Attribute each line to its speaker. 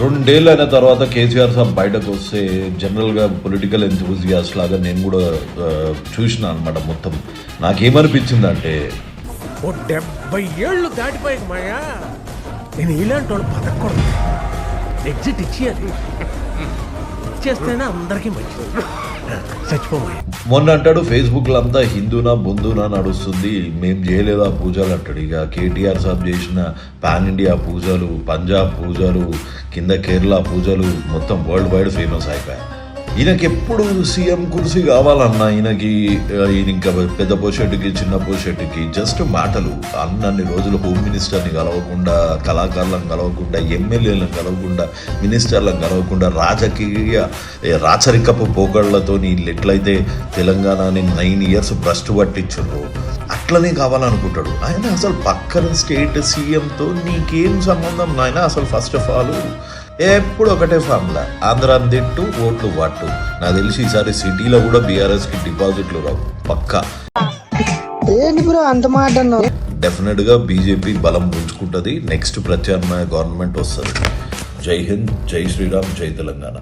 Speaker 1: రెండేళ్ళు అయిన తర్వాత కేసీఆర్ సాబ్ బయటకు వస్తే జనరల్గా పొలిటికల్ ఎంతూజియాస్ లాగా నేను కూడా చూసిన అనమాట మొత్తం. నాకేమనిపించిందంటే
Speaker 2: ఓ డెబ్బై ఏళ్ళు దాటిపోయాక మాయా. నేను ఇలాంటి వాళ్ళు బతకూడదు ఎగ్జిట్ ఇచ్చేయాలి. ఇచ్చేస్తేనే అందరికీ మంచిది. చచ్చిపోమాయి
Speaker 1: మొన్న అంటాడు ఫేస్బుక్లో అంతా హిందూనా బొందునా నడుస్తుంది. మేము చేయలేదు ఆ పూజలు? అంటాడు. ఇక కేటీఆర్ సాబ్ చేసిన పాన్ ఇండియా పూజలు పంజాబ్ పూజలు కింద కేరళ పూజలు మొత్తం వరల్డ్ వైడ్ ఫేమస్ అయిపోయాయి. ఈయనకి ఎప్పుడు సీఎం కుర్సీ కావాలన్నా ఈయనకి ఈయన ఇంకా పెద్ద పోషెట్కి చిన్న పోషెట్కి జస్ట్ మాటలు. అన్నన్ని రోజులు హోమ్ మినిస్టర్ని కలవకుండా కళాకారులను కలవకుండా ఎమ్మెల్యేలను కలవకుండా మినిస్టర్లను కలవకుండా రాజకీయ రాచరికపు పోకళ్ళతో వీళ్ళు ఎట్లయితే తెలంగాణని నైన్ ఇయర్స్ భ్రష్టు పట్టించారు అట్లనే కావాలనుకుంటాడు. ఆయన అసలు పక్కన స్టేట్ సీఎంతో నీకేం సంబంధం? నాయన అసలు ఫస్ట్ ఆఫ్ ఆల్ ఎప్పుడు ఒకటే ఫార్ములా. ఆంధ్రాని తిట్టు ఓట్లు పట్టు నాకు తెలిసి ఈసారి సిటీలో కూడా బీఆర్ఎస్కి డిపాజిట్లు రావు. పక్కా.
Speaker 3: ఏంటి బ్రో అంత మాట అన్నావు?
Speaker 1: డెఫినెట్గా బీజేపీ బలం పుంజుకుంటుంది. నెక్స్ట్ ప్రత్యామ్నాయ గవర్నమెంట్ వస్తుంది. జై హింద్ జై శ్రీరామ్ జై తెలంగాణ.